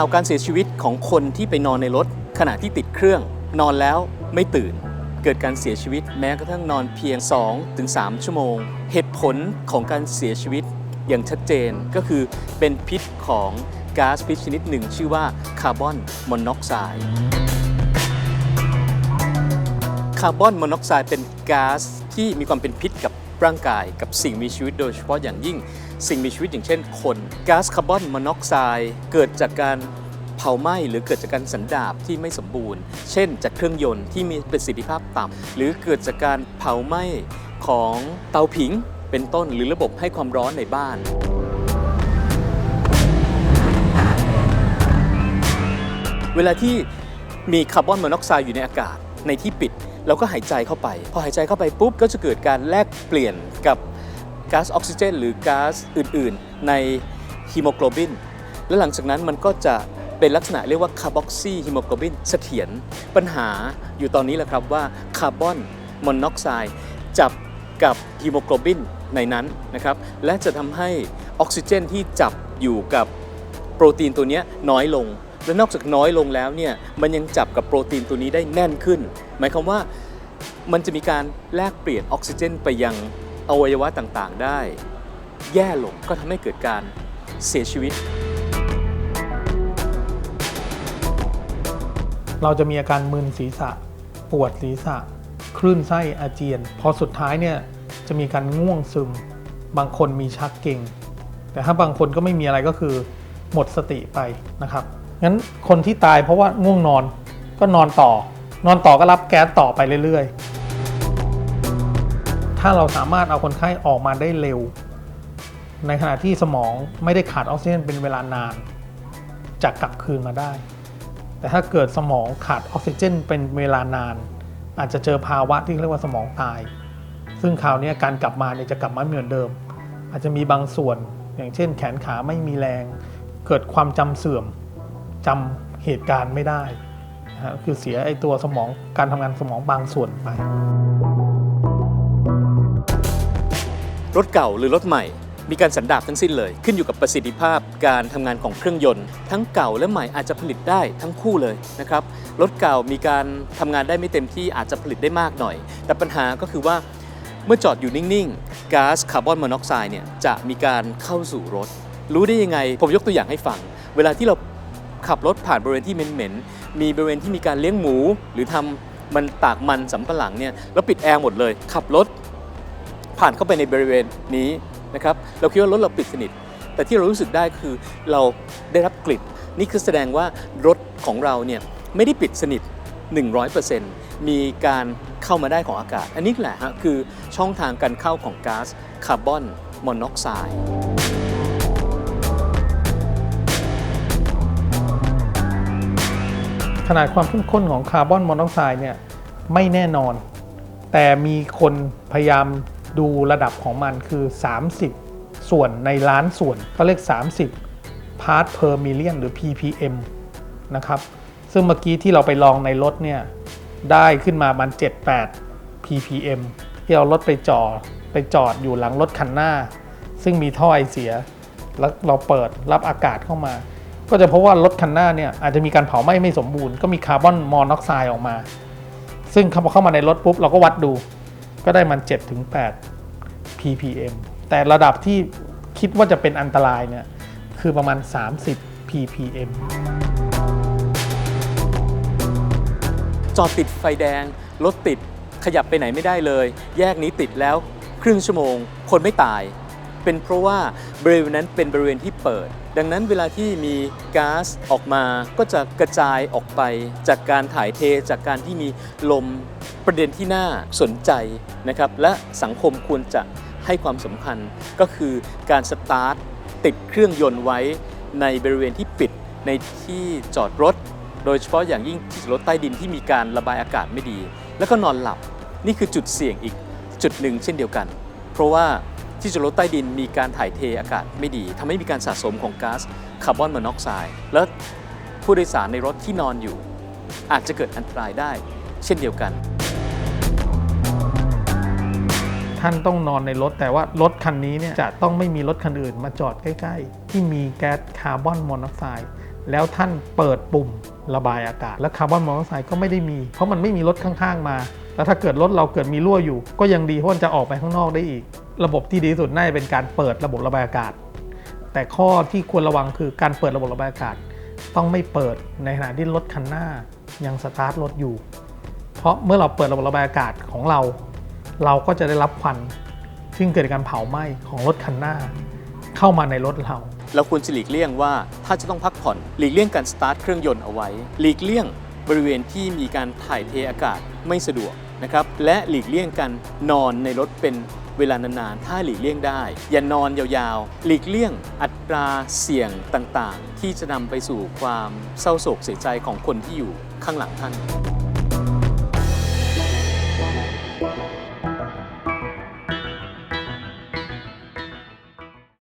ข่าวการเสียชีวิตของคนที่ไปนอนในรถ ขณะที่ติดเครื่อง นอนแล้วไม่ตื่น เกิดการเสียชีวิตแม้กระทั่งนอนเพียง 2-3 ชั่วโมง เหตุผลของการเสียชีวิตอย่างชัดเจนก็คือเป็นพิษของก๊าซพิษชนิดหนึ่ง ชื่อว่าคาร์บอนมอนอกไซด์คาร์บอนมอนอกไซด์เป็นก๊าซที่มีความเป็นพิษกับ ร่างกายกับสิ่งมีชีวิตโดยเฉพาะอย่างยิ่ง สิ่งมีชีวิตอย่างเช่นคนก๊าซคาร์บอนมอนอกไซด์เกิดจากการเผาไหม้หรือเกิดจากการสันดาบที่ไม่สมบูรณ์ เช่น จากเครื่องยนต์ที่มีประสิทธิภาพต่ำหรือเกิดจากการเผาไหม้ของเตาผิงเป็นต้นหรือระบบให้ความร้อนในบ้าน เวลาที่มีคาร์บอนมอนอกไซด์อยู่ในอากาศ ในที่ปิดเราก็หายใจเข้าไป พอหายใจเข้าไปปุ๊บก็จะเกิดการแลกเปลี่ยนกับก๊าซออกซิเจน หรือก๊าซอื่น ๆ ในฮีโมโกลบิน และหลังจากนั้นมันก็จะเป็นลักษณะเรียกว่าคาร์บอกซีฮีโมโกลบินเสถียรปัญหาอยู่ตอนนี้แหละครับว่าคาร์บอนมอนอกไซด์จับกับฮีโมโกลบินในนั้นนะครับ และจะทำให้ออกซิเจนที่จับอยู่กับโปรตีนตัวนี้น้อยลง และนอกจากน้อยลงแล้วเนี่ยมันยังจับกับโปรตีนตัวนี้ได้แน่นขึ้น หมายความว่ามันจะมีการแลกเปลี่ยนออกซิเจนไปยังอวัยวะต่างๆ ได้ แย่ลงก็ทำให้เกิดการเสียชีวิต เราจะมีอาการมึนศีรษะ ปวดศีรษะ คลื่นไส้อาเจียน พอสุดท้ายเนี่ยจะมีการง่วงซึม บางคนมีชักเก่ง แต่ถ้าบางคนก็ไม่มีอะไรก็คือหมดสติไปนะครับ งั้นคนที่ตายเพราะว่าง่วงนอนก็นอนต่อ นอนต่อก็รับแก๊สต่อไปเรื่อยๆ ถ้าเราสามารถเอาคนไข้ออกมาได้เร็ว ในขณะที่สมองไม่ได้ขาดออกซิเจนเป็นเวลานานจะกลับคืนมาได้ แต่ถ้าเกิดสมองขาดออกซิเจนเป็นเวลานาน อาจจะเจอภาวะที่เรียกว่าสมองตาย ซึ่งคราวนี้การกลับมาเนี่ยจะกลับมาเหมือนเดิม อาจจะมีบางส่วนอย่างเช่น แขนขาไม่มีแรง เกิดความจำเสื่อม จำเหตุการณ์ไม่ได้นะฮะคือเสียไอ้ตัวสมองการทำงานสมองบางส่วนไป รถเก่าหรือรถใหม่ มีการสันดาบทั้งสิ้นเลย ขึ้นอยู่กับประสิทธิภาพการทำงานของเครื่องยนต์ ทั้งเก่าและใหม่อาจจะผลิตได้ทั้งคู่เลยนะครับรถเก่ามีการทำงานได้ไม่เต็มที่อาจจะผลิตได้มากหน่อย แต่ปัญหาก็คือว่าเมื่อจอดอยู่นิ่งๆก๊าซคาร์บอนมอนอกไซด์เนี่ยจะมีการเข้าสู่รถ รู้ได้ยังไง ผมยกตัวอย่างให้ฟัง เวลาที่เรา ขับรถผ่านบริเวณที่เหม็นๆ มีบริเวณที่มีการเลี้ยงหมู หรือทำมันตากมันสำปะหลังเนี่ยแล้วปิดแอร์หมดเลย ขับรถผ่านเข้าไปในบริเวณนี้นะครับเราคิดว่ารถเราปิดสนิท แต่ที่เรารู้สึกได้คือเราได้รับกลิ่นนี่คือแสดงว่ารถของเราเนี่ยไม่ได้ปิดสนิท 100%มีการเข้ามาได้ของอากาศ อันนี้แหละฮะคือช่องทางการเข้าของก๊าซคาร์บอนมอนอกไซด์ ขนาดความเข้มข้นของคาร์บอนมอนอกไซด์เนี่ยไม่แน่นอน แต่มีคนพยายามดูระดับของมันคือ 30 ส่วนในล้านส่วนเขาเรียก 30 part per million หรือ ppm นะครับ ซึ่งเมื่อกี้ที่เราไปลองในรถเนี่ย ได้ขึ้นมามัน 78 ppm ที่เอารถไปจอดไปจอดอยู่หลังรถคันหน้า ซึ่งมีท่อไอเสีย แล้วเราเปิดรับอากาศเข้ามา ก็จะพบว่ารถคันหน้าเนี่ยอาจจะมีการเผาไหม้ไม่สมบูรณ์ก็มีคาร์บอนมอนอกไซด์ออกมา ซึ่งพอเข้ามาในรถปุ๊บเราก็วัดดู ก็ได้มัน7-8 ppm แต่ระดับที่คิดว่าจะเป็นอันตรายเนี่ยคือประมาณ 30 ppm จอดติดไฟแดง รถติดขยับไปไหนไม่ได้เลย แยกนี้ติดแล้ว ครึ่งชั่วโมง คนไม่ตาย เป็นเพราะว่าบริเวณนั้นเป็นบริเวณที่เปิด ดังนั้นเวลาที่มีก๊าซออกมาก็จะกระจายออกไปจากการถ่ายเทจากการที่มีลมประเด็นที่น่าสนใจนะครับและสังคมควรจะให้ความสำคัญก็คือการสตาร์ทติดเครื่องยนต์ไว้ในบริเวณที่ปิดในที่จอดรถ โดยเฉพาะอย่างยิ่งที่จอดรถใต้ดินที่มีการระบายอากาศไม่ดี แล้วก็นอนหลับนี่คือจุดเสี่ยงอีกจุดหนึ่งเช่นเดียวกัน เพราะว่า ที่จอดรถใต้ดินมีการถ่ายเทอากาศไม่ดีทำให้มีการสะสมของก๊าซคาร์บอนมอนอกไซด์และผู้โดยสารในรถที่นอนอยู่ อาจจะเกิดอันตรายได้ เช่นเดียวกัน ท่านต้องนอนในรถแต่ว่ารถคันนี้เนี่ยจะต้องไม่มีรถคันอื่นมาจอดใกล้ ๆ ที่มีแก๊สคาร์บอนมอนอกไซด์แล้วท่านเปิดปุ่มระบายอากาศ แล้วคาร์บอนมอนอกไซด์ก็ไม่ได้มี เพราะมันไม่มีรถข้างๆมา แล้วถ้าเกิดรถเราเกิดมีรั่วอยู่ ก็ยังดีเพราะมันจะออกไปข้างนอกได้อีก ระบบที่ดีที่สุดน่าจะเป็นการเปิดระบบระบายอากาศ แต่ข้อที่ควรระวังคือการเปิดระบบระบายอากาศ ต้องไม่เปิดในขณะที่รถคันหน้ายังสตาร์ทรถอยู่ เพราะเมื่อเราเปิดระบบระบายอากาศของเรา เราก็จะได้รับควันซึ่งเกิดกการเผาไหม้ของรถคันหน้า เข้ามาในรถเราเราควรจะหลีกเลี่ยงว่าถ้าจะต้องพักผ่อนหลีกเลี่ยงการสตาร์ทเครื่องยนต์เอาไว้ หลีกเลี่ยงบริเวณที่มีการถ่ายเทอากาศไม่สะดวกนะครับและหลีกเลี่ยงการนอนในรถเป็น เวลานานๆ ถ้าหลีกเลี่ยงได้ อย่านอนยาวๆ หลีกเลี่ยงอัตราเสี่ยงต่างๆ ที่จะนำไปสู่ความเศร้าโศกเสียใจของคนที่อยู่ข้างหลังท่าน